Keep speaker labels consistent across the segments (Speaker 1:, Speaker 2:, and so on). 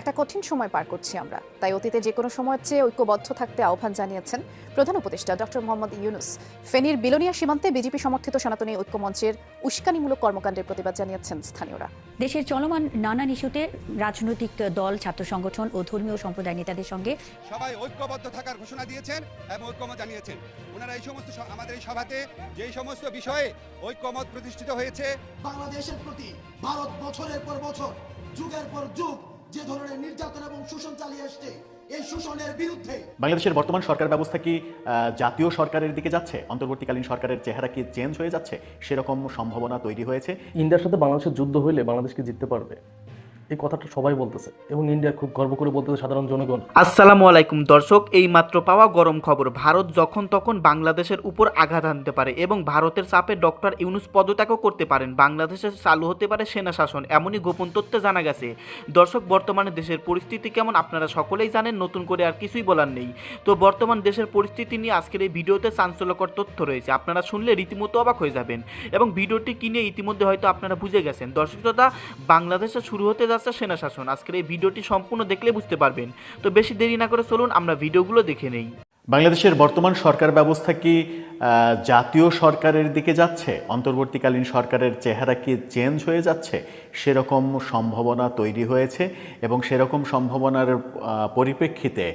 Speaker 1: একটা কঠিন সময় পার করছি আমরা। তাই অতীতে যে কোনো সময়ের চেয়ে ঐক্যবদ্ধ থাকতে আহ্বান জানিয়েছেন প্রধান উপদেষ্টা ডক্টর মোহাম্মদ ইউনুস। ফেনীর বিলোনিয়া সীমান্তে বিজেপি সমর্থিত সনাতনী ঐক্য মঞ্চের উস্কানিমূলক কর্মকাণ্ডের প্রতিবাদ জানিয়েছেন স্থানীয়রা।
Speaker 2: দেশের চলমান নানান ইস্যুতে রাজনৈতিক দল ছাত্র সংগঠন ও ধর্মীয় সম্প্রদায় নেতাদের সঙ্গে
Speaker 3: সবাই ঐক্যবদ্ধ থাকার ঘোষণা দিয়েছেন এবং ঐক্যমত জানিয়েছেন। ওনারা এই সমস্ত আমাদের এই সভাতে যেই সমস্ত বিষয়ে ঐক্যমত প্রতিষ্ঠিত হয়েছে
Speaker 4: বাংলাদেশের প্রতি ভারত বছরের পর বছর যুগের পর যুগ যে ধরনের নির্যাতন এবং শোষণ চালিয়ে আসছে এই শোষণের বিরুদ্ধে
Speaker 5: বাংলাদেশের বর্তমান সরকার ব্যবস্থা কি আহ, জাতীয় সরকারের দিকে যাচ্ছে? অন্তর্বর্তীকালীন সরকারের চেহারা কি চেঞ্জ হয়ে যাচ্ছে? সেরকম সম্ভাবনা তৈরি হয়েছে?
Speaker 6: ইন্ডিয়ার সাথে বাংলাদেশের যুদ্ধ হইলে বাংলাদেশকে জিততে পারবে? এই কথাটা সবাই বলতেছে এবং ইন্ডিয়া খুব গর্ব করে বলতেছে সাধারণ জনগণ।
Speaker 7: আসসালামু আলাইকুম দর্শক এই মাত্র পাওয়া গরম খবর। ভারত যখন তখন বাংলাদেশের উপর আঘাত আনতে পারে এবং ভারতের চাপে ডক্টর ইউনুস পদত্যাগও করতে পারেন। বাংলাদেশে চালু হতে পারে সেনা শাসন, এমনই গোপন তথ্য জানা গেছে। দর্শক, বর্তমানে দেশের পরিস্থিতি কেমন আপনারা সকলেই জানেন, নতুন করে আর কিছুই বলার নেই। তো বর্তমান দেশের পরিস্থিতি নিয়ে আজকের এই ভিডিওতে চাঞ্চল্যকর তথ্য রয়েছে। আপনারা শুনলে রীতিমতো অবাক হয়ে যাবেন। এবং ভিডিওটি কিনে ইতিমধ্যে হয়তো আপনারা বুঝে গেছেন। দর্শক বাংলাদেশে শুরু হতে যাচ্ছে সেনা শাসন আজকের এই ভিডিওটি সম্পূর্ণ দেখলে বুঝতে পারবেন। তো বেশি দেরি না করে চলুন, আমরা ভিডিওগুলো দেখে নেই।
Speaker 5: বাংলাদেশের বর্তমান সরকার ব্যবস্থা কি জাতীয় সরকারের দিকে যাচ্ছে? অন্তর্বর্তীকালীন সরকারের চেহারা কি চেঞ্জ হয়ে যাচ্ছে? সেরকম সম্ভাবনা তৈরি হয়েছে এবং সেরকম সম্ভাবনার পরিপ্রেক্ষিতে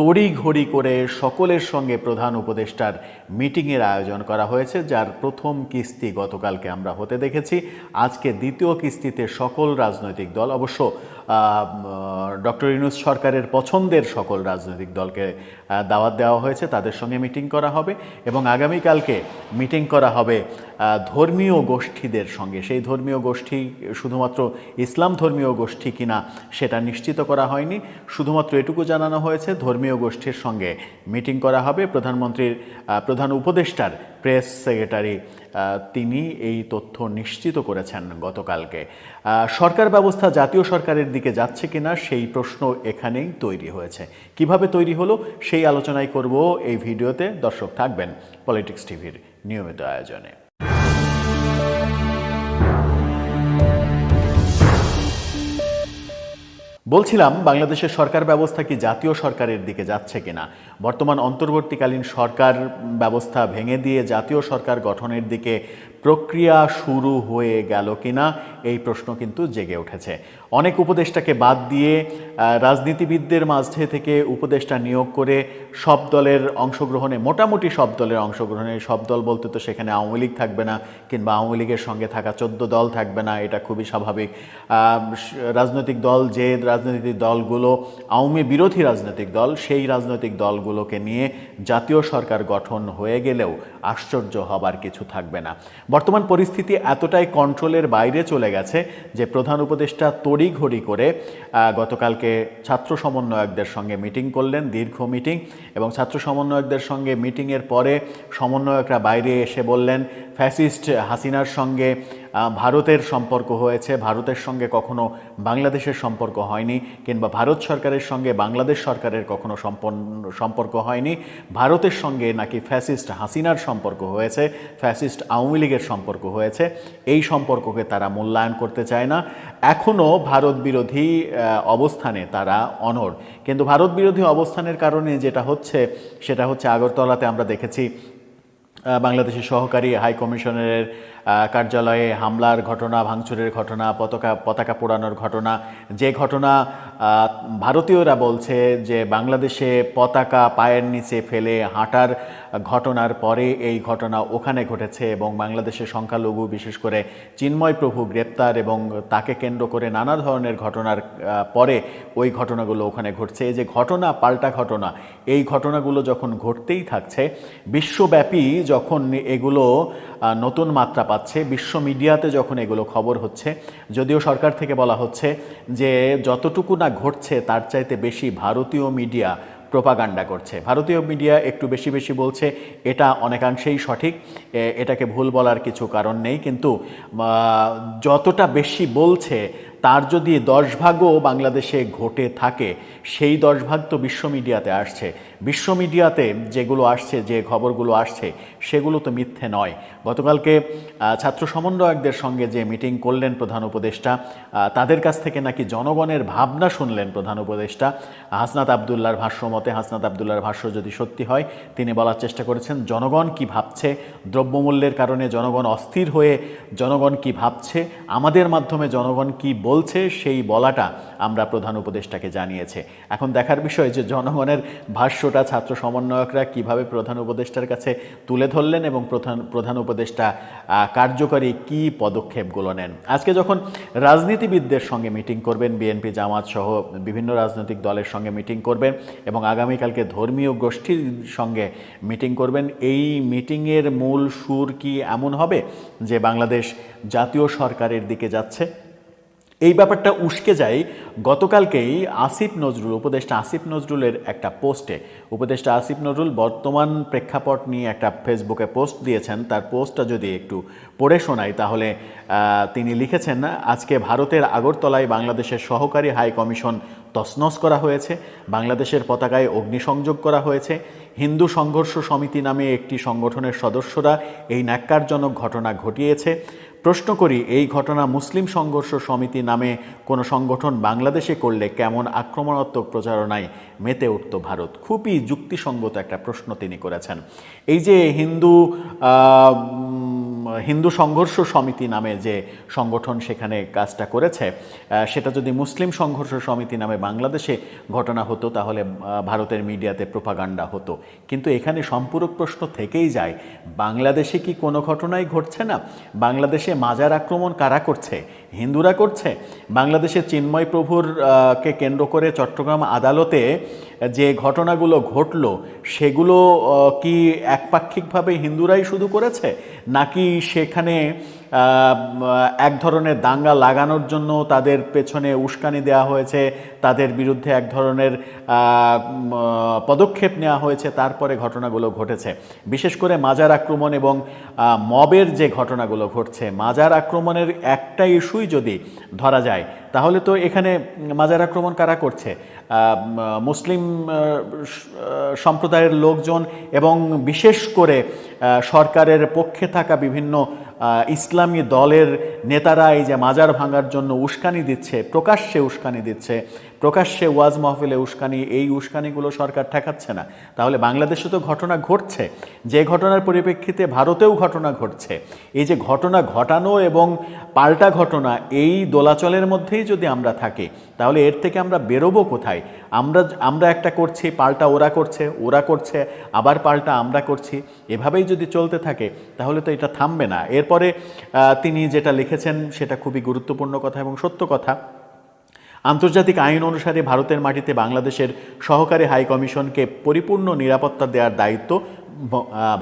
Speaker 5: তড়িঘড়ি করে সকলের সঙ্গে প্রধান উপদেষ্টার মিটিংয়ের আয়োজন করা হয়েছে, যার প্রথম কিস্তি গতকালকে আমরা হতে দেখেছি। আজকে দ্বিতীয় কিস্তিতে সকল রাজনৈতিক দল, অবশ্য ডক্টর ইউনুস সরকারের পছন্দের সকল রাজনৈতিক দলকে দাওয়াত দেওয়া হয়েছে, তাদের সঙ্গে মিটিং করা হবে এবং আগামীকালকে মিটিং করা হবে ধর্মীয় গোষ্ঠীদের সঙ্গে। সেই ধর্মীয় গোষ্ঠী শুধুমাত্র ইসলাম ধর্মীয় গোষ্ঠী কিনা সেটা নিশ্চিত করা হয়নি। শুধুমাত্র এটুকু জানানো হয়েছে, ধর্মীয় গোষ্ঠীর সঙ্গে মিটিং করা হবে। প্রধানমন্ত্রীর প্রধান উপদেষ্টার প্রেস সেক্রেটারি তিনি এই তথ্য নিশ্চিত করেছেন গতকালকে। সরকার ব্যবস্থা জাতীয় সরকারের দিকে যাচ্ছে কিনা সেই প্রশ্ন এখানেই তৈরি হয়েছে। কীভাবে তৈরি হলো সেই আলোচনাই করব এই ভিডিওতে। দর্শক থাকবেন পলিটিক্স টিভির নিয়মিত আয়োজনে। বলছিলাম, বাংলাদেশের সরকার ব্যবস্থা কি জাতীয় সরকারের দিকে যাচ্ছে কিনা? বর্তমান অন্তর্বর্তীকালীন সরকার ব্যবস্থা ভেঙে দিয়ে জাতীয় সরকার গঠনের দিকে প্রক্রিয়া শুরু হয়ে গেল কিনা এই প্রশ্ন কিন্তু জেগে উঠেছে। অনেক উপদেষ্টাকে বাদ দিয়ে রাজনীতিবিদদের মাঝে থেকে উপদেষ্টা নিয়োগ করে সব দলের অংশগ্রহণে, মোটামুটি সব দলের অংশগ্রহণে, সব দল বলতে তো সেখানে আওয়ামী লীগ থাকবে না, কিংবা আওয়ামী লীগের সঙ্গে থাকা চোদ্দ দল থাকবে না, এটা খুবই স্বাভাবিক। রাজনৈতিক দল যে রাজনৈতিক দলগুলো, আওয়ামী বিরোধী রাজনৈতিক দল, সেই রাজনৈতিক দলগুলোকে নিয়ে জাতীয় সরকার গঠন হয়ে গেলেও আশ্চর্য হবার কিছু থাকবে না। বর্তমান পরিস্থিতি এতটাই কন্ট্রোলের বাইরে চলে গেছে যে প্রধান উপদেষ্টা তড়িঘড়ি করে গতকালকে ছাত্র সমন্বয়কদের সঙ্গে মিটিং করলেন, দীর্ঘ মিটিং এবং ছাত্র সমন্বয়কদের সঙ্গে মিটিংয়ের পরে সমন্বয়করা বাইরে এসে বললেন, ফ্যাসিস্ট হাসিনার সঙ্গে ভারতের সম্পর্ক হয়েছে। ভারতের সঙ্গে কখনো বাংলাদেশের সম্পর্ক হয়নি কিংবা ভারত সরকারের সঙ্গে বাংলাদেশ সরকারের কখনো সম্পর্ক হয়নি। ভারতের সঙ্গে নাকি ফ্যাসিস্ট হাসিনার সম্পর্ক হয়েছে, ফ্যাসিস্ট আওয়ামী লীগের সম্পর্ক হয়েছে। এই সম্পর্ককে তারা মূল্যায়ন করতে চায় না। এখনও ভারত বিরোধী অবস্থানে তারা অনড়। কিন্তু ভারত বিরোধী অবস্থানের কারণে যেটা হচ্ছে, সেটা হচ্ছে আগরতলাতে আমরা দেখেছি বাংলাদেশের সহকারী হাই কমিশনারের কার্যালয়ে হামলার ঘটনা, ভাঙচুরের ঘটনা, পতাকা পতাকা পোড়ানোর ঘটনা, যে ঘটনা ভারতীয়রা বলছে যে বাংলাদেশে পতাকা পায়ের নিচে ফেলে হাঁটার ঘটনার পরে এই ঘটনা ওখানে ঘটেছে এবং বাংলাদেশের সংখ্যালঘু, বিশেষ করে চিন্ময় প্রভু গ্রেপ্তার এবং তাকে কেন্দ্র করে নানা ধরনের ঘটনার পরে ওই ঘটনাগুলো ওখানে ঘটছে। এই যে ঘটনা, পাল্টা ঘটনা, এই ঘটনাগুলো যখন ঘটতেই থাকছে, বিশ্বব্যাপী যখন এগুলো নতুন মাত্রা পাচ্ছে বিশ্ব মিডিয়াতে যখন এগুলো খবর হচ্ছে, যদিও সরকার থেকে বলা হচ্ছে যে যতটুকু না ঘটছে, তার চাইতে বেশি ভারতীয় মিডিয়া প্রোপাগান্ডা করছে। ভারতীয় মিডিয়া একটু বেশি বেশি বলছে, এটা অনেকাংশেই সঠিক এটাকে ভুল বলার কিছু কারণ নেই, কিন্তু যতটা বেশি বলছে তার যদি দশ ভাগও বাংলাদেশে ঘটে থাকে, সেই দশ ভাগ তো বিশ্ব মিডিয়াতে আসছে। বিশ্ব মিডিয়াতে যেগুলো আসছে, যে খবরগুলো আসছে, সেগুলো তো মিথ্যে নয়। গতকালকে ছাত্র সমন্বয়কদের সঙ্গে যে মিটিং করলেন প্রধান উপদেষ্টা তাদের কাছ থেকে নাকি জনগণের ভাবনা শুনলেন প্রধান উপদেষ্টা। হাসনাত আবদুল্লার ভাষ্য মতে, হাসনাত আবদুল্লার ভাষ্য যদি সত্যি হয়, তিনি বলার চেষ্টা করেছেন, জনগণ কি ভাবছে? দ্রব্যমূল্যের কারণে জনগণ অস্থির হয়ে জনগণ কি ভাবছে? আমাদের মাধ্যমে জনগণ কি বলছে, সেই বলাটা আমরা প্রধান উপদেষ্টাকে জানিয়েছে। এখন দেখার বিষয় যে জনগণের ভাষ্যটা, ছাত্র সমন্বয়করা কীভাবে প্রধান উপদেষ্টার কাছে তুলে ধরলেন এবং প্রধান প্রধান উপদেষ্টা কার্যকরী কি পদক্ষেপগুলো নেন। আজকে যখন রাজনীতিবিদদের সঙ্গে মিটিং করবেন, বিএনপি, জামাত সহ বিভিন্ন রাজনৈতিক দলের সঙ্গে মিটিং করবেন এবং আগামীকালকে ধর্মীয় গোষ্ঠীর সঙ্গে মিটিং করবেন, এই মিটিংয়ের মূল সুর কি এমন হবে যে বাংলাদেশ জাতীয় সরকারের দিকে যাচ্ছে? এই ব্যাপারটা উস্কে যায়। গতকালকেই আসিফ নজরুল, উপদেষ্টা আসিফ নজরুলের একটা পোস্টে। উপদেষ্টা আসিফ নজরুল বর্তমান প্রেক্ষাপট নিয়ে একটা ফেসবুকে পোস্ট দিয়েছেন। তার পোস্টটা যদি একটু পড়ে শোনাই তাহলে তিনি লিখেছেন, আজকে ভারতের আগরতলায় বাংলাদেশের সহকারী হাই কমিশন তছনছ করা হয়েছে। বাংলাদেশের পতাকায় অগ্নিসংযোগ করা হয়েছে। হিন্দু সংঘর্ষ সমিতি নামে একটি সংগঠনের সদস্যরা এই ন্যাক্কারজনক ঘটনা ঘটিয়েছে। প্রশ্ন করি, এই ঘটনা মুসলিম সংঘর্ষ সমিতি নামে কোনো সংগঠন বাংলাদেশে করলে কেমন আক্রমণাত্মক প্রচারণায় মেতে উঠত ভারত? খুবই যুক্তিসঙ্গত একটা প্রশ্ন তিনি করেছেন। এই যে হিন্দু হিন্দু সংঘর্ষ সমিতি নামে যে সংগঠন সেখানে কাজটা করেছে সেটা যদি মুসলিম সংঘর্ষ সমিতি নামে বাংলাদেশে ঘটনা হতো, তাহলে ভারতের মিডিয়াতে প্রোপাগান্ডা হতো। কিন্তু এখানে সম্পূরক প্রশ্ন থেকেই যায়, বাংলাদেশে কি কোনো ঘটনাই ঘটছে না? বাংলাদেশে মাজার আক্রমণ কারা করছে? হিন্দুরা করছে? বাংলাদেশে চিন্ময় প্রভুর কে কেন্দ্র করে চট্টগ্রাম আদালতে যে ঘটনাগুলো ঘটল, সেগুলো কি একপাক্ষিকভাবে হিন্দুরাই শুধু করেছে? নাকি সেখানে এক ধরনের দাঙ্গা লাগানোর জন্য তাদের পেছনে উস্কানি দেওয়া হয়েছে, তাদের বিরুদ্ধে এক ধরনের পদক্ষেপ নেওয়া হয়েছে, তারপরে ঘটনাগুলো ঘটেছে। বিশেষ করে মাজার আক্রমণ এবং মবের যে ঘটনাগুলো ঘটছে, মাজার আক্রমণের একটা ইস্যুই যদি ধরা যায়, তাহলে তো এখানে মাজার আক্রমণ কারা করছে? মুসলিম সম্প্রদায়ের লোকজন এবং বিশেষ করে সরকারের পক্ষে থাকা বিভিন্ন ইসলামী দলের নেতারা এই যে মাজার ভাঙার জন্য উস্কানি দিচ্ছে প্রকাশ্যে উস্কানি দিচ্ছে প্রকাশ্যে ওয়াজ মাহফিলে উস্কানি, এই উস্কানিগুলো সরকার ঠেকাচ্ছে না। তাহলে বাংলাদেশে তো ঘটনা ঘটছে। যে ঘটনার পরিপ্রেক্ষিতে ভারতেও ঘটনা ঘটছে। এই যে ঘটনা ঘটানো এবং পাল্টা ঘটনা, এই দোলাচলের মধ্যেই যদি আমরা থাকি, তাহলে এর থেকে আমরা বেরোবো কোথায়? আমরা আমরা একটা করছি, পাল্টা ওরা করছে ওরা করছে, আবার পাল্টা আমরা করছি। এভাবেই যদি চলতে থাকে, তাহলে তো এটা থামবে না। এরপরে তিনি যেটা লিখেছেন, সেটা খুবই গুরুত্বপূর্ণ কথা এবং সত্য কথা। আন্তর্জাতিক আইন অনুসারে ভারতের মাটিতে বাংলাদেশের সহকারী হাই কমিশনকে পরিপূর্ণ নিরাপত্তা দেওয়ার দায়িত্ব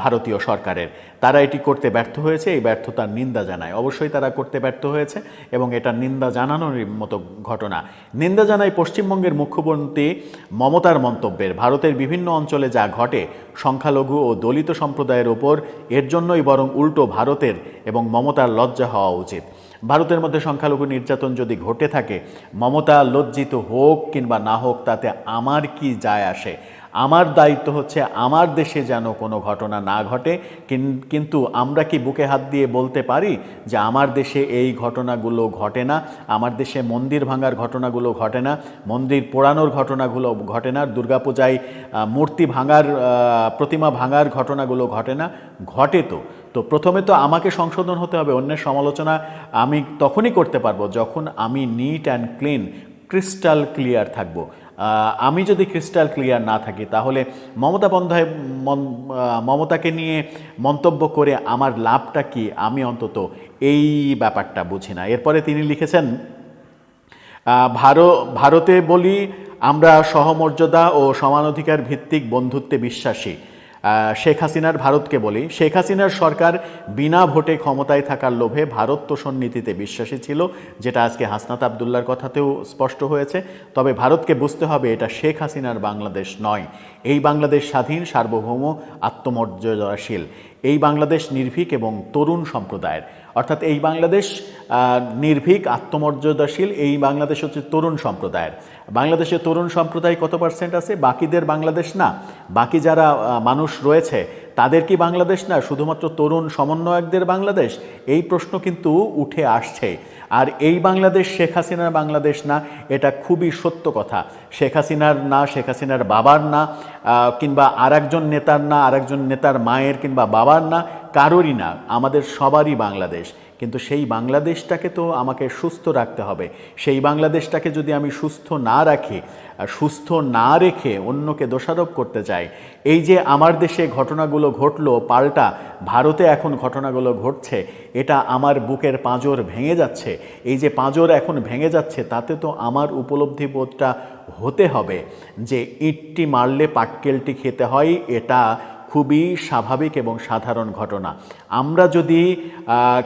Speaker 5: ভারতীয় সরকারের। তারা এটি করতে ব্যর্থ হয়েছে, এই ব্যর্থতার নিন্দা জানায়। অবশ্যই তারা করতে ব্যর্থ হয়েছে এবং এটা নিন্দা জানানোর মতো ঘটনা। নিন্দা জানায় পশ্চিমবঙ্গের মুখ্যমন্ত্রী মমতার মন্তব্যের। ভারতের বিভিন্ন অঞ্চলে যা ঘটে, সংখ্যালঘু ও দলিত সম্প্রদায়ের ওপর, এর জন্যই বরং উল্টো ভারতের এবং মমতার লজ্জা হওয়া উচিত। ভারতের মধ্যে সংখ্যালঘু নির্যাতন যদি ঘটে থাকে, মমতা লজ্জিত হোক কিংবা না হোক, তাতে আমার কি যায় আসে? আমার দায়িত্ব হচ্ছে আমার দেশে যেন কোনো ঘটনা না ঘটে। কিন- কিন্তু আমরা কি বুকে হাত দিয়ে বলতে পারি যে আমার দেশে এই ঘটনাগুলো ঘটে না? আমার দেশে মন্দির ভাঙার ঘটনাগুলো ঘটে না। মন্দির পোড়ানোর ঘটনাগুলো ঘটে না। দুর্গাপূজায় মূর্তি ভাঙার প্রতিমা ভাঙার ঘটনাগুলো ঘটে না। ঘটে তো। তো প্রথমে তো আমাকে সংশোধন হতে হবে, অন্যের সমালোচনা আমি তখনই করতে পারব যখন আমি neat and clean crystal clear থাকব। আমি যদি ক্রিস্টাল ক্লিয়ার না থাকি, তাহলে মমতা বন্ধায় মমতাকে নিয়ে মন্তব্য করে আমার লাভটা কি? আমি অন্তত এই ব্যাপারটা বুঝি না। এরপরে তিনি লিখেছেন ভার ভারতে বলি, আমরা সহমর্যাদা ও সমানাধিকার ভিত্তিক বন্ধুত্বে বিশ্বাসী। শেখ হাসিনার ভারতকে বলি, শেখ হাসিনার সরকার বিনা ভোটে ক্ষমতায় থাকার লোভে ভারত তোষণ নীতিতে বিশ্বাসী ছিল, যেটা আজকে হাসনাত আবদুল্লার কথাতেও স্পষ্ট হয়েছে। তবে ভারতকে বুঝতে হবে এটা শেখ হাসিনার বাংলাদেশ নয়। এই বাংলাদেশ স্বাধীন, সার্বভৌম, আত্মমর্যাদাশীল। এই বাংলাদেশ নির্ভীক এবং তরুণ সম্প্রদায়ের। অর্থাৎ এই বাংলাদেশ নির্ভীক, আত্মমর্যাদাশীল, এই বাংলাদেশ হচ্ছে তরুণ সম্প্রদায়ের। বাংলাদেশের তরুণ সম্প্রদায় কত পার্সেন্ট আছে? বাকিদের বাংলাদেশ না। বাকি যারা মানুষ রয়েছে, তাদের কি বাংলাদেশ না? শুধুমাত্র তরুণ সমন্বয়কদের বাংলাদেশ? এই প্রশ্ন কিন্তু উঠে আসছে। আর এই বাংলাদেশ শেখ হাসিনার বাংলাদেশ না, এটা খুবই সত্য কথা। শেখ হাসিনার না, শেখ হাসিনার বাবার না কিংবা আরেকজন নেতার না, আরেকজন নেতার মায়ের কিংবা বাবার না, কারোরই না। আমাদের সবারই বাংলাদেশ। কিন্তু সেই বাংলাদেশটাকে তো আমাকে সুস্থ রাখতে হবে। সেই বাংলাদেশটাকে যদি আমি সুস্থ না রাখি সুস্থ না রেখে অন্যকে দোষারোপ করতে চাই, এই যে আমার দেশে ঘটনাগুলো ঘটলো, পাল্টা, ভারতে এখন ঘটনাগুলো ঘটছে, এটা আমার বুকের পাঁজর ভেঙে যাচ্ছে। এই যে পাঁজর এখন ভেঙে যাচ্ছে, তাতে তো আমার উপলব্ধি বোধটা হতে হবে যে ইটটি মারলে পাটকেলটি খেতে হয়, এটা খুবই স্বাভাবিক এবং সাধারণ ঘটনা। আমরা যদি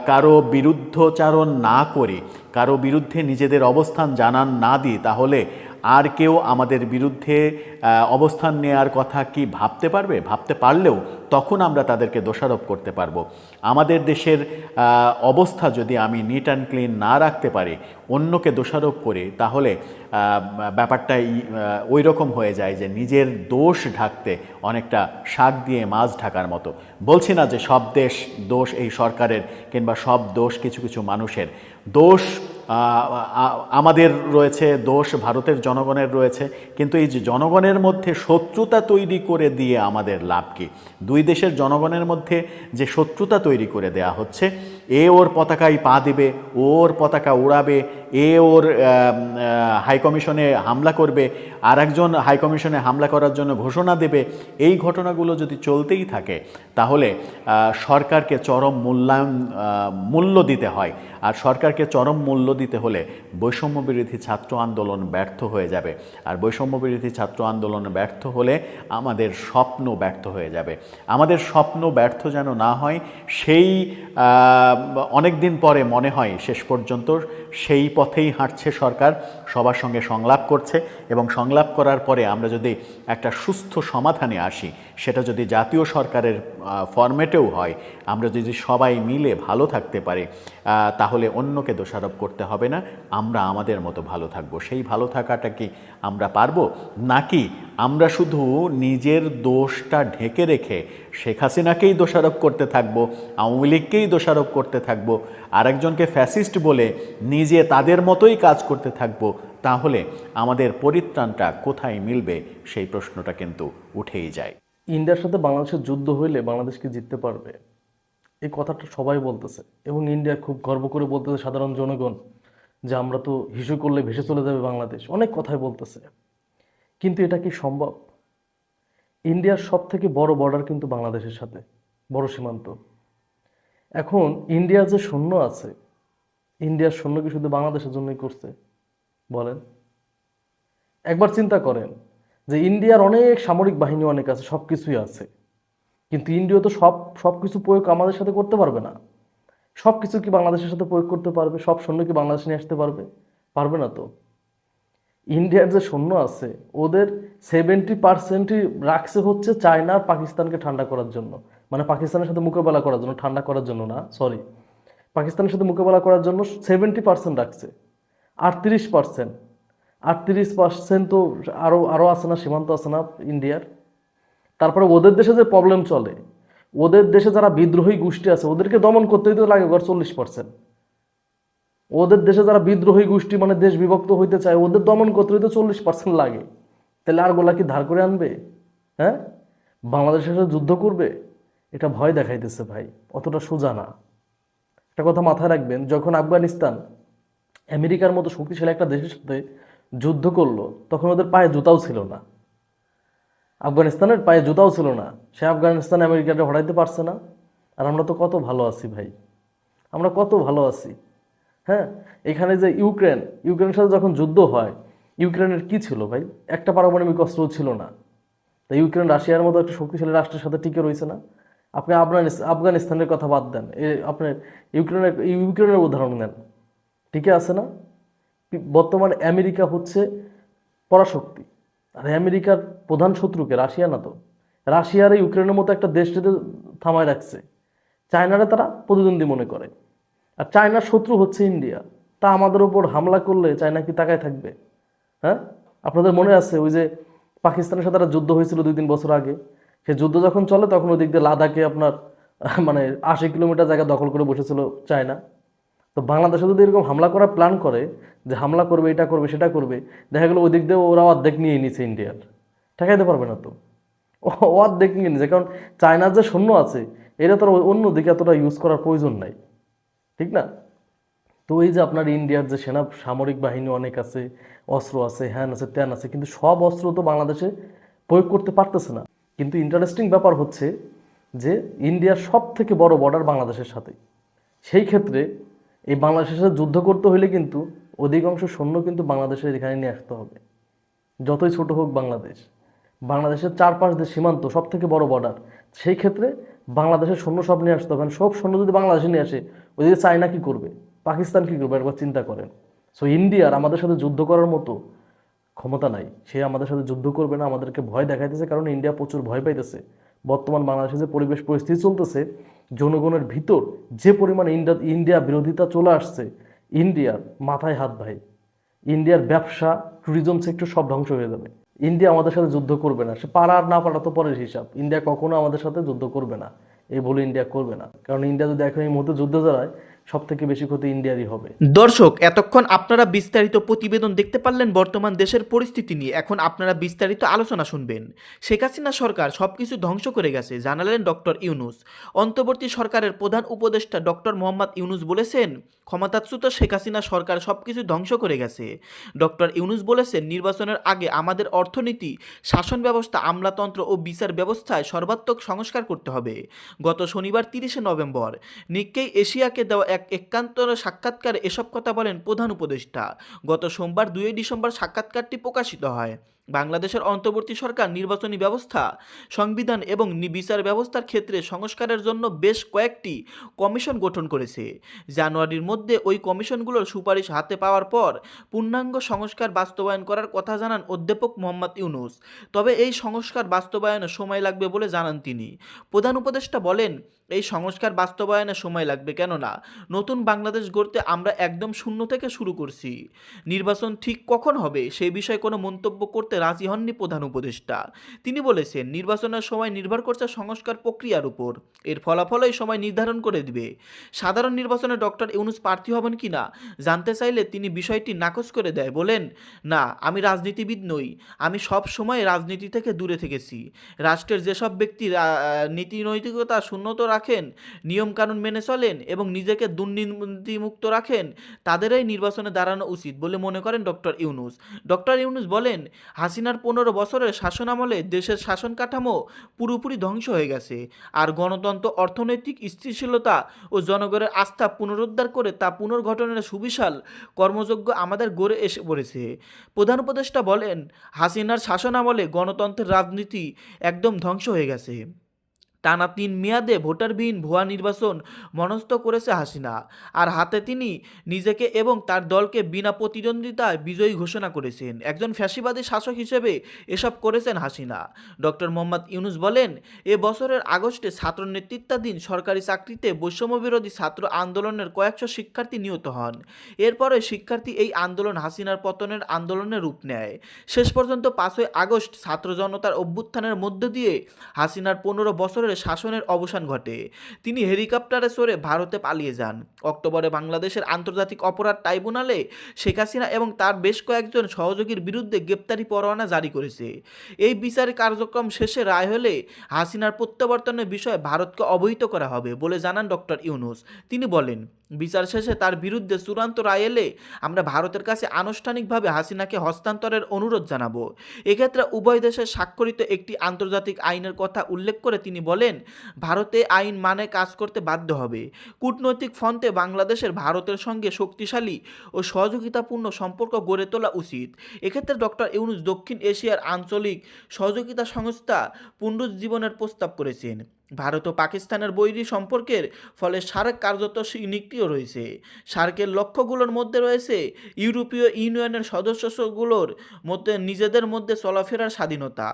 Speaker 5: কারও বিরুদ্ধচারণ না করি কারও বিরুদ্ধে নিজেদের অবস্থান জানান না দিই তাহলে আর কেউ আমাদের বিরুদ্ধে অবস্থান নেওয়ার কথা কি ভাবতে পারবে? ভাবতে পারলেও তখন আমরা তাদেরকে দোষারোপ করতে পারব। আমাদের দেশের অবস্থা যদি আমি নিট অ্যান্ড ক্লিন না রাখতে পারি, অন্যকে দোষারোপ করি, তাহলে ব্যাপারটা ওই রকম হয়ে যায় যে নিজের দোষ ঢাকতে অনেকটা শাক দিয়ে মাছ ঢাকার মতো। বলছি না যে সব দেশ দোষ এই সরকারের কিংবা সব দোষ কিছু কিছু মানুষের। দোষ আমাদের রয়েছে, দোষ ভারতের জনগণের রয়েছে, কিন্তু এই যে জনগণের মধ্যে শত্রুতা তৈরি করে দিয়ে আমাদের লাভ কি? দুই দেশের জনগণের মধ্যে যে শত্রুতা তৈরি করে দেয়া হচ্ছে এ ওর পতাকায় পা দেবে ওর পতাকা উড়াবে, এ ওর হাইকমিশনে হামলা করবে আর একজন হাইকমিশনে হামলা করার জন্য ঘোষণা দেবে। এই ঘটনাগুলো যদি চলতেই থাকে, তাহলে সরকারকে চরম মূল্যায়ন মূল্য দিতে হয়। আর সরকারকে চরম মূল্য দিতে হলে বৈষম্য বিরোধী ছাত্র আন্দোলন ব্যর্থ হয়ে যাবে। আর বৈষম্য বিরোধী ছাত্র আন্দোলন ব্যর্থ হলে আমাদের স্বপ্ন ব্যর্থ হয়ে যাবে। আমাদের স্বপ্ন ব্যর্থ যেন না হয়, সেই অনেক দিন পরে মনে হয় শেষ পর্যন্ত সেই পথেই হাঁটছে সরকার, সবার সঙ্গে সংলাপ করছে এবং সংলাপ করার পরে আমরা যদি একটা সুস্থ সমাধানে আসি, সেটা যদি জাতীয় সরকারের ফরম্যাটেও হয়, আমরা যদি সবাই মিলে ভালো থাকতে পারি তাহলে অন্যকে দোষারোপ করতে হবে না, আমরা আমাদের মতো ভালো থাকব। সেই ভালো থাকাটা কি আমরা পারব? নাকি আমরা শুধু নিজের দোষটা ঢেকে রেখে শেখ হাসিনাকেই দোষারোপ করতে থাকব, আওয়ামী লীগকেই দোষারোপ করতে থাকব, আরেকজনকে ফ্যাসিস্ট বলে নিজে তাদের মতোই কাজ করতে থাকব, তাহলে আমাদের পরিত্রাণটা কোথায় মিলবে? সেই প্রশ্নটা কিন্তু উঠেই যায়।
Speaker 6: ইন্ডিয়ার সাথে বাংলাদেশের যুদ্ধ হইলে বাংলাদেশকে জিততে পারবে? এই কথাটা সবাই বলতেছে, এবং ইন্ডিয়া খুব গর্ব করে বলতেছে সাধারণ জনগণ, যে আমরা তো হিসু করলে ভেসে চলে যাবে বাংলাদেশ। অনেক কথাই বলতেছে, কিন্তু এটা কি সম্ভব? ইন্ডিয়ার সব থেকে বড় বর্ডার কিন্তু বাংলাদেশের সাথে, বড় সীমান্ত। এখন ইন্ডিয়ার যে সৈন্য আছে ইন্ডিয়ার সৈন্য কি শুধু বাংলাদেশের জন্যই করছে, বলেন। একবার চিন্তা করেন যে ইন্ডিয়ার অনেক সামরিক বাহিনী অনেক আছে সব কিছুই আছে। কিন্তু ইন্ডিয়া তো সব সব কিছু প্রয়োগ আমাদের সাথে করতে পারবে না। সব কিছু কি বাংলাদেশের সাথে প্রয়োগ করতে পারবে? সব সৈন্য কি বাংলাদেশে নিয়ে আসতে পারবে? পারবে না তো। ইন্ডিয়ার যে সৈন্য আছে, ওদের সেভেন্টি পার্সেন্টই রাখছে হচ্ছে চায়না পাকিস্তানকে ঠান্ডা করার জন্য। মানে পাকিস্তানের সাথে মোকাবেলা করার জন্য, ঠান্ডা করার জন্য না সরি পাকিস্তানের সাথে মোকাবেলা করার জন্য সেভেন্টি পার্সেন্ট রাখছে। আটত্রিশ পার্সেন্ট আটত্রিশ পার্সেন্ট তো আরও আরও আছে না, সীমান্ত আছে না ইন্ডিয়ার। তারপরে ওদের দেশে যে প্রবলেম চলে, ওদের দেশে যারা বিদ্রোহী গোষ্ঠী আছে, ওদেরকে দমন করতেই তো লাগে গড় চল্লিশ পার্সেন্ট ওদের দেশে যারা বিদ্রোহী গোষ্ঠী মানে দেশ বিভক্ত হইতে চায়, ওদের দমন করতে হইতে চল্লিশ পার্সেন্ট লাগে। তাহলে আর গোলা কি ধার করে আনবে? হ্যাঁ? বাংলাদেশের সাথে যুদ্ধ করবে? এটা ভয় দেখাইতেছে ভাই, অতটা সোজা না। একটা কথা মাথায় রাখবেন, যখন আফগানিস্তান আমেরিকার মতো শক্তিশালী একটা দেশের সাথে যুদ্ধ করল, তখন ওদের পায়ে জুতাও ছিল না। আফগানিস্তানের পায়ে জুতাও ছিল না। সে আফগানিস্তান আমেরিকাটা হরাইতে পারছে না। আর আমরা তো কত ভালো আছি ভাই। আমরা কত ভালো আছি। হ্যাঁ? এখানে যে ইউক্রেন, ইউক্রেনের সাথে যখন যুদ্ধ হয়, ইউক্রেনের কি ছিল ভাই? একটা পারমাণবিক অস্ত্রও ছিল না। তাই ইউক্রেন রাশিয়ার মতো একটা শক্তিশালী রাষ্ট্রের সাথে টিকে রয়েছে না। আপনি আফগানিস- আফগানিস্তানের কথা বাদ দেন। আপনার ইউক্রেনের ইউক্রেনের উদাহরণ নেন। ঠিকই আছে না? বর্তমানে আমেরিকা হচ্ছে পরাশক্তি। আর আমেরিকার প্রধান শত্রুকে রাশিয়া না তো। রাশিয়ার ইউক্রেনের মতো একটা দেশটিতে থামায় রাখছে। চায়নারে তারা প্রতিদ্বন্দ্বী মনে করে। আর চায়নার শত্রু হচ্ছে ইন্ডিয়া। তা আমাদের ওপর হামলা করলে চায়না কি তাকায় থাকবে? হ্যাঁ? আপনাদের মনে আছে ওই যে পাকিস্তানের সাথে যুদ্ধ হয়েছিল দুই তিন বছর আগে? সে যুদ্ধ যখন চলে, তখন ওই দিক দিয়ে লাদাখে আপনার মানে আশি কিলোমিটার জায়গা দখল করে বসেছিল চায়না। তো বাংলাদেশে যদি এরকম হামলা করার প্ল্যান করে, যে হামলা করবে, এটা করবে, সেটা করবে, দেখা গেলো ওই দিক দিয়ে ওরা অর্ধেক নিয়ে নিচ্ছে ইন্ডিয়ার। ঠেকাইতে পারবে না তো। অর্ধেক নিয়ে নিচ্ছে কারণ চায়নার যে সৈন্য আছে এটা তো অন্য দিকে এতটা ইউজ করার প্রয়োজন নাই। ঠিক না? তো এই যে আপনার ইন্ডিয়ার যে সেনা, সামরিক বাহিনী অনেক আছে, অস্ত্র আছে, হ্যান আছে, ত্যান আছে, কিন্তু সব অস্ত্র তো বাংলাদেশে প্রয়োগ করতে পারতেছে না। কিন্তু ইন্টারেস্টিং ব্যাপার হচ্ছে যে ইন্ডিয়ার সব থেকে বড় বর্ডার বাংলাদেশের সাথে। সেই ক্ষেত্রে এই বাংলাদেশের সাথে যুদ্ধ করতে হলে কিন্তু অধিকাংশ সৈন্য কিন্তু বাংলাদেশের এখানে নিয়ে আসতে হবে। যতই ছোট হোক বাংলাদেশ। বাংলাদেশের চারপাশ দেশ সীমান্ত সব থেকে বড় বর্ডার সেই ক্ষেত্রে বাংলাদেশের সৈন্য সব নিয়ে আসতে হবে। সব সৈন্য যদি বাংলাদেশে নিয়ে আসে, ওইদিকে চায়না কী করবে? পাকিস্তান কী করবে? একবার চিন্তা করেন। সো ইন্ডিয়ার আমাদের সাথে যুদ্ধ করার মতো ক্ষমতা নাই। সে আমাদের সাথে যুদ্ধ করবে না, আমাদেরকে ভয় দেখাইতেছে, কারণ ইন্ডিয়া প্রচুর ভয় পাইতেছে। বর্তমান বাংলাদেশে যে পরিবেশ পরিস্থিতি চলতেছে, জনগণের ভিতর যে পরিমাণ ইন্ডিয়া ইন্ডিয়া বিরোধিতা চলে আসছে, ইন্ডিয়ার মাথায় হাত ভাই, ইন্ডিয়ার ব্যবসা ট্যুরিজম সেক্টর সব ধ্বংস হয়ে যাবে। ইন্ডিয়া আমাদের সাথে যুদ্ধ করবে না। সে পারা আর না পারা তো পরের হিসাব। ইন্ডিয়া কখনো আমাদের সাথে যুদ্ধ করবে না। এই বলে ইন্ডিয়া করবে না। কারণ ইন্ডিয়া যদি এখন এই মুহূর্তে যুদ্ধ জড়ায় সব থেকে বেশি ক্ষতি ইন্ডিয়ারই হবে।
Speaker 7: দর্শক, এতক্ষণ আপনারা বিস্তারিত প্রতিবেদন দেখতে পারলেন বর্তমান দেশের পরিস্থিতি নিয়ে। এখন আপনারা বিস্তারিত আলোচনা শুনবেন। শেখ হাসিনা সরকার সবকিছু ধ্বংস করে গেছে, জানালেন ডক্টর ইউনুস। অন্তর্বর্তী সরকারের প্রধান উপদেষ্টা ডক্টর মোহাম্মদ ইউনুস বলেছেন, ক্ষমতাচ্যুত শেখ হাসিনা সরকার সবকিছু ধ্বংস করে গেছে। ডক্টর ইউনুস বলেছেন, নির্বাচনের আগে আমাদের অর্থনীতি, শাসন ব্যবস্থা, আমলাতন্ত্র ও বিচার ব্যবস্থায় সর্বাত্মক সংস্কার করতে হবে। গত শনিবার তিরিশে নভেম্বর নিক্কেই এশিয়াকে দেওয়া এক একান্ত সাক্ষাৎকারে এসব কথা বলেন প্রধান উপদেষ্টা। গত সোমবার দুই ডিসেম্বর সাক্ষাৎকারটি প্রকাশিত হয়। বাংলাদেশের অন্তর্বর্তী সরকার নির্বাচনী ব্যবস্থা, সংবিধান এবং বিচার ব্যবস্থার ক্ষেত্রে সংস্কারের জন্য বেশ কয়েকটি কমিশন গঠন করেছে। জানুয়ারির মধ্যে ওই কমিশনগুলোর সুপারিশ হাতে পাওয়ার পর পূর্ণাঙ্গ সংস্কার বাস্তবায়ন করার কথা জানান অধ্যাপক মোহাম্মদ ইউনুস। তবে এই সংস্কার বাস্তবায়নে সময় লাগবে বলে জানান তিনি। প্রধান উপদেষ্টা বলেন এই সংস্কার বাস্তবায়নে সময় লাগবে, কেননা নতুন বাংলাদেশ গড়তে আমরা একদম শূন্য থেকে শুরু করছি। নির্বাচন ঠিক কখন হবে সেই বিষয়ে কোনো মন্তব্য করতে রাজি হননি প্রধান উপদেষ্টা। তিনি বলেছেন, নির্বাচনের সময় নির্ভর করছে সংস্কার প্রক্রিয়ার উপর। এর ফলাফল এই সময় নির্ধারণ করে দিবে। সাধারণ নির্বাচনে ডক্টর ইউনুস প্রার্থী হবেন কি না, জানতে চাইলে তিনি বিষয়টি নাকচ করে দেয়, বলেন, না, আমি রাজনীতিবিদ নই, আমি সব সময় রাজনীতি থেকে দূরে থেকেছি। রাষ্ট্রের যেসব ব্যক্তি নীতি নৈতিকতা শূন্যত রাখেন, নিয়মকানুন মেনে চলেন এবং নিজেকে দুর্নীতিমুক্ত রাখেন, তাদেরই নির্বাচনে দাঁড়ানো উচিত বলে মনে করেন ডক্টর ইউনুস। ডক্টর ইউনুস বলেন, হাসিনার পনেরো বছরের শাসনামলে দেশের শাসন কাঠামো পুরোপুরি ধ্বংস হয়ে গেছে। আর গণতন্ত্র, অর্থনৈতিক স্থিতিশীলতা ও জনগণের আস্থা পুনরুদ্ধার করে তা পুনর্গঠনের সুবিশাল কর্মযোগ্য আমাদের গড়ে এসে পড়েছে। প্রধান উপদেষ্টা বলেন, হাসিনার শাসনামলে গণতন্ত্রের রাজনীতি একদম ধ্বংস হয়ে গেছে। টানা তিন মেয়াদে ভোটারবিহীন ভুয়া নির্বাচন মনস্থ করেছে হাসিনা। আর হাতে তিনি নিজেকে এবং তার দলকে বিনা প্রতিদ্বন্দ্বিতায় বিজয়ী ঘোষণা করেছেন। একজন ফ্যাসিবাদী শাসক হিসেবে এসব করেছেন হাসিনা। ডক্টর মোহাম্মদ ইউনুস বলেন, এ বছরের আগস্টে ছাত্র নেতৃত্বাধীন সরকারি চাকরিতে বৈষম্য বিরোধী ছাত্র আন্দোলনের কয়েকশো শিক্ষার্থী নিহত হন। এরপরে শিক্ষার্থী এই আন্দোলন হাসিনার পতনের আন্দোলনের রূপ নেয়। শেষ পর্যন্ত পাঁচই আগস্ট ছাত্র জনতার অভ্যুত্থানের মধ্য দিয়ে হাসিনার পনেরো বছরের শাসনের অবসান ঘটে। তিনি হেলিকপ্টারে চড়ে ভারতে পালিয়ে যান। অক্টোবরে বাংলাদেশের আন্তর্জাতিক অপরাধ ট্রাইব্যুনালে শেখ হাসিনা এবং তার বেশ কয়েকজন সহযোগীর বিরুদ্ধে গ্রেপ্তারি পরোয়ানা জারি করেছে। এই বিচার কার্যক্রম শেষে রায় হলে হাসিনার প্রত্যাবর্তনের বিষয়ে ভারতকে অবহিত করা হবে বলে জানান ডক্টর ইউনুস। তিনি বলেন, বিচার শেষে তার বিরুদ্ধে চূড়ান্ত রায় এলে আমরা ভারতের কাছে আনুষ্ঠানিকভাবে হাসিনাকে হস্তান্তরের অনুরোধ জানাব। এক্ষেত্রে উভয় দেশের স্বাক্ষরিত একটি আন্তর্জাতিক আইনের কথা উল্লেখ করে তিনি বলেন ভারতে আইন মানে কাজ করতে বাধ্য হবে। কূটনৈতিক ফন্তে বাংলাদেশের ভারতের সঙ্গে শক্তিশালী ও সহযোগিতাপূর্ণ সম্পর্ক গড়ে তোলা উচিত। এক্ষেত্রে ডক্টর ইউনুস দক্ষিণ এশিয়ার আঞ্চলিক সহযোগিতা সংস্থা পুনরুজ্জীবনের প্রস্তাব করেছেন। ভারত ও পাকিস্তানের বৈরী সম্পর্কের ফলে সার্ক কার্যত নিক্রিয় রয়েছে। সার্কের লক্ষ্যগুলোর মধ্যে রয়েছে ইউরোপীয় ইউনিয়নের সদস্যগুলোর মধ্যে নিজেদের মধ্যে চলাফেরার স্বাধীনতা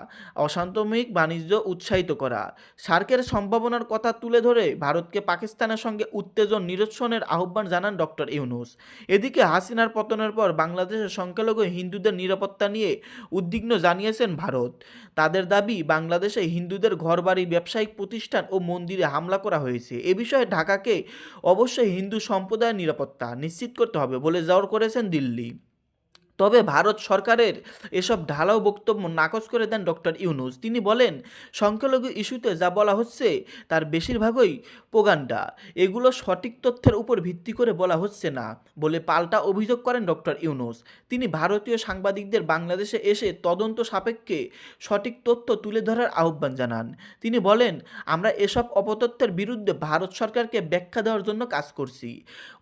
Speaker 7: অসান্তমিক বাণিজ্য উৎসাহিত করা। সার্কের সম্ভাবনার কথা তুলে ধরে ভারতকে পাকিস্তানের সঙ্গে উত্তেজন নিরসনের আহ্বান জানান ডক্টর ইউনুস। এদিকে হাসিনার পতনের পর বাংলাদেশের সংখ্যালঘু হিন্দুদের নিরাপত্তা নিয়ে উদ্বিগ্ন জানিয়েছেন ভারত। তাদের দাবি, বাংলাদেশে হিন্দুদের ঘরবাড়ি, ব্যবসায়িক প্রতিষ্ঠান ও মন্দিরে হামলা করা হয়েছে। এ বিষয়ে ঢাকাকে অবশ্যই হিন্দু সম্প্রদায়ের নিরাপত্তা নিশ্চিত করতে হবে বলে জোর করেছেন দিল্লি। তবে ভারত সরকারের এসব ঢালাও বক্তব্য নাকচ করে দেন ডক্টর ইউনুস। তিনি বলেন, সংখ্যালঘু ইস্যুতে যা বলা হচ্ছে, তার বেশিরভাগই পোগান্ডা এগুলো সঠিক তথ্যের উপর ভিত্তি করে বলা হচ্ছে না বলে পাল্টা অভিযোগ করেন ডক্টর ইউনুস। তিনি ভারতীয় সাংবাদিকদের বাংলাদেশে এসে তদন্ত সাপেক্ষে সঠিক তথ্য তুলে ধরার আহ্বান জানান। তিনি বলেন, আমরা এসব অপতথ্যের বিরুদ্ধে ভারত সরকারকে ব্যাখ্যা দেওয়ার জন্য কাজ করছি।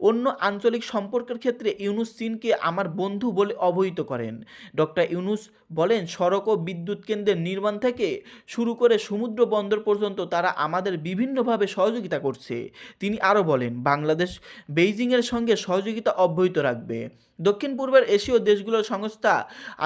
Speaker 7: অন্য আঞ্চলিক সম্পর্কের ক্ষেত্রে ইউনুস চীনকে আমার বন্ধু বলে অবহিত করেন। ডক্টর ইউনুস বলেন, সড়ক ও বিদ্যুৎ কেন্দ্রের নির্মাণ থেকে শুরু করে সমুদ্র বন্দর পর্যন্ত তারা আমাদের বিভিন্নভাবে সহযোগিতা করছে। তিনি আরও বলেন, বাংলাদেশ বেইজিংয়ের সঙ্গে সহযোগিতা অব্যাহত রাখবে। দক্ষিণ পূর্বের এশীয় দেশগুলোর সংস্থা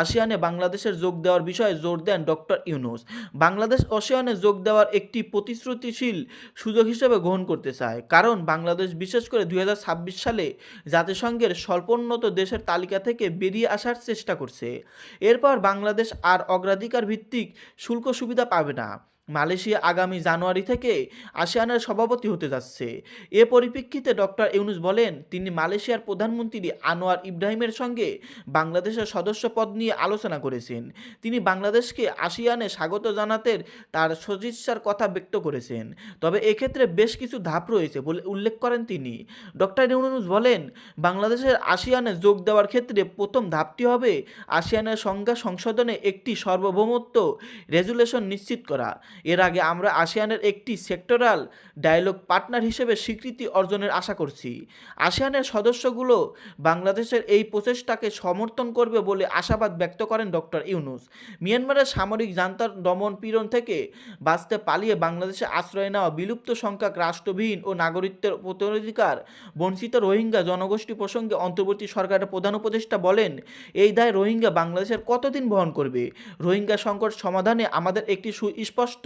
Speaker 7: আসিয়ানে বাংলাদেশের যোগ দেওয়ার বিষয়ে জোর দেন ডক্টর ইউনুস। বাংলাদেশ আসিয়ানে যোগ দেওয়ার একটি প্রতিশ্রুতিশীল সুযোগ হিসেবে গ্রহণ করতে চায়, কারণ বাংলাদেশ বিশেষ করে দুই হাজার ছাব্বিশ সালে জাতিসংঘের স্বল্পোন্নত দেশের তালিকা থেকে বেরিয়ে আসার চেষ্টা করছে। এরপর বাংলাদেশ আর অগ্রাধিকার ভিত্তিক শুল্ক সুবিধা পাবে না। মালয়েশিয়া আগামী জানুয়ারি থেকে আসিয়ানের সভাপতি হতে যাচ্ছে। এ পরিপ্রেক্ষিতে ডক্টর ইউনুস বলেন, তিনি মালয়েশিয়ার প্রধানমন্ত্রী আনোয়ার ইব্রাহিমের সঙ্গে বাংলাদেশের সদস্য পদ নিয়ে আলোচনা করেছেন। তিনি বাংলাদেশকে আসিয়ানে স্বাগত জানাতে তার সদিচ্ছার কথা ব্যক্ত করেছেন। তবে এক্ষেত্রে বেশ কিছু ধাপ রয়েছে বলে উল্লেখ করেন তিনি। ডক্টর ইউনুস বলেন, বাংলাদেশের আসিয়ানে যোগ দেওয়ার ক্ষেত্রে প্রথম ধাপটি হবে আসিয়ানের সংজ্ঞা সংশোধনে একটি সার্বভৌমত্ব রেজুলেশন নিশ্চিত করা। এর আগে আমরা আসিয়ানের একটি সেক্টরাল ডায়ালগ পার্টনার হিসেবে স্বীকৃতি অর্জনের আশা করছি। আসিয়ানের সদস্যগুলো বাংলাদেশের এই প্রচেষ্টাকে সমর্থন করবে বলে আশাবাদ ব্যক্ত করেন ডক্টর ইউনুস। মিয়ানমারের সামরিক জান্তার দমন পীড়ন থেকে বাঁচতে পালিয়ে বাংলাদেশে আশ্রয় নেওয়া বিলুপ্ত সংখ্যক রাষ্ট্রবিহীন ও নাগরিকত্বের অধিকার বঞ্চিত রোহিঙ্গা জনগোষ্ঠী প্রসঙ্গে অন্তর্বর্তী সরকারের প্রধান উপদেষ্টা বলেন, এই দায় রোহিঙ্গা বাংলাদেশের কতদিন বহন করবে? রোহিঙ্গা সংকট সমাধানে আমাদের একটি সুস্পষ্ট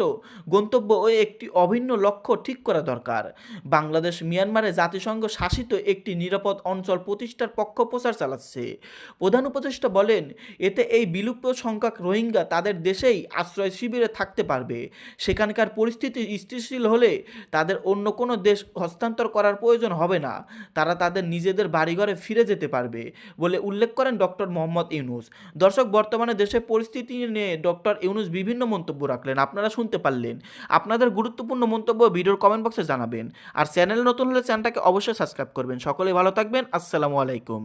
Speaker 7: গন্তব্য ও একটি অভিন্ন লক্ষ্য ঠিক করা দরকার। বাংলাদেশ, মিয়ানমারে জাতিসংঘ শাসিত একটি নিরাপদ অঞ্চল প্রতিষ্ঠার পক্ষ প্রচার চালাচ্ছে। প্রধান উপদেষ্টা বলেন, এতে এই বিলুপ্ত সংখ্যক রোহিঙ্গা তাদের দেশেই আশ্রয় শিবিরে থাকতে পারবে। সেখানকার পরিস্থিতি স্থিতিশীল হলে তাদের অন্য কোনো দেশ হস্তান্তর করার প্রয়োজন হবে না। তারা তাদের নিজেদের বাড়িঘরে ফিরে যেতে পারবে বলে উল্লেখ করেন ডক্টর মোহাম্মদ ইউনুস। দর্শক, বর্তমানে দেশের পরিস্থিতি নিয়ে ডক্টর ইউনুস বিভিন্ন মন্তব্য রাখলেন। আপনারা শুনতে পারলেন। আপনাদের গুরুত্বপূর্ণ মন্তব্য ভিডিওর কমেন্ট বক্সে জানাবেন। আর চ্যানেল নতুন হলে চ্যানেলটাকে অবশ্যই সাবস্ক্রাইব করবেন। সকলে ভালো থাকবেন। আসসালামু আলাইকুম।